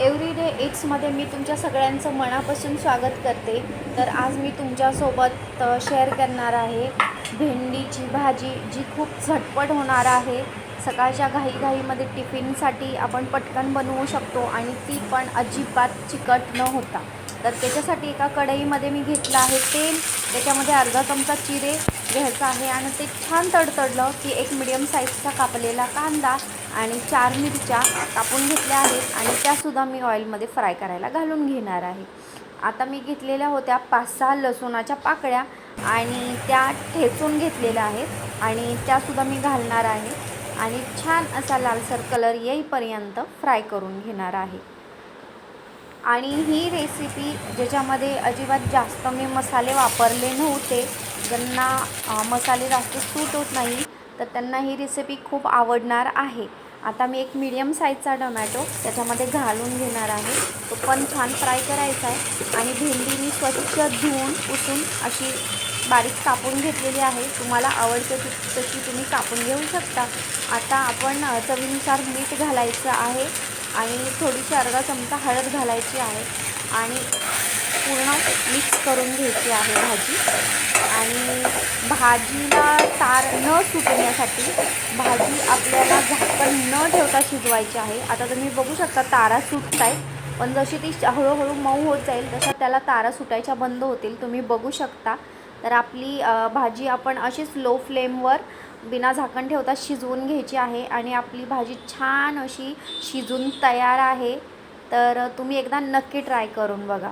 Every day इट्समध्ये मी तुमच्या सगळ्यांचं मनापासून स्वागत करते. तर आज मी तुमच्यासोबत शेअर करणार आहे भेंडीची भाजी जी खूप झटपट होणार आहे. सकाळच्या घाईघाईमध्ये टिफिनसाठी आपण पटकन बनवू शकतो आणि ती पण अजिबात चिकट न होता. तर त्याच्यासाठी एका कढईमध्ये मी घेतलं आहे तेल त्याच्यामध्ये अर्धा चमचा जिरे घ्यायचा आहे आणि ते छान तडतडलं की एक मिडियम साईजचा कापलेला कांदा आणि चार मिरच्या कापून घेतल्या आहेत आणि त्यासुद्धा मी ऑइलमध्ये फ्राय करायला घालून घेणार आहे. आता मी घेतलेल्या होत्या पाच सहा लसूणाच्या पाकळ्या आणि त्या ठेचून घेतलेल्या आहेत आणि त्यासुद्धा मी घालणार आहे आणि छान असा लालसर कलर येईपर्यंत फ्राय करून घेणार आहे. आणि ही रेसिपी ज्याच्यामध्ये अजिबात जास्त मी मसाले वापरले नव्हते. ज्यांना मसाले जास्त सूट होत नाही तर त्यांना ही रेसिपी खूप आवडणार आहे. आता मी एक मीडियम साईजचा टोमॅटो त्याच्यामध्ये घालून घेणार आहे. तो पण छान फ्राय करायचा आहे. आणि भेंडी मी स्वच्छ धुवून पुसून अशी बारीक कापून घेतलेली आहे. तुम्हाला आवडते तशी तुम्ही कापून घेऊ शकता. आता आपण चवीनुसार मीठ घालायचं आहे. आणि थोडीशी अर्धा चमचा हळद घालायची आहे. आणि पूर्ण मिक्स करून घ्यायची आहे भाजी. आणि भाजीला तार न सुटण्यासाठी भाजी आपल्याला झाकण न ठेवता शिजवायची आहे. आता तुम्ही बघू शकता तारा सुटत आहेत पण जशी ती हळूहळू मऊ होत जाईल तशा त्याला तारा सुटायच्या बंद होतील. तुम्ही बघू शकता. तर आपली भाजी आपण अशीच लो फ्लेमवर बिना झाकण ठेवता शिजवून घ्यायची आहे आणि आपली भाजी छान अशी शिजून तयार आहे. तर तुम्ही एकदा नक्की ट्राय करून बघा.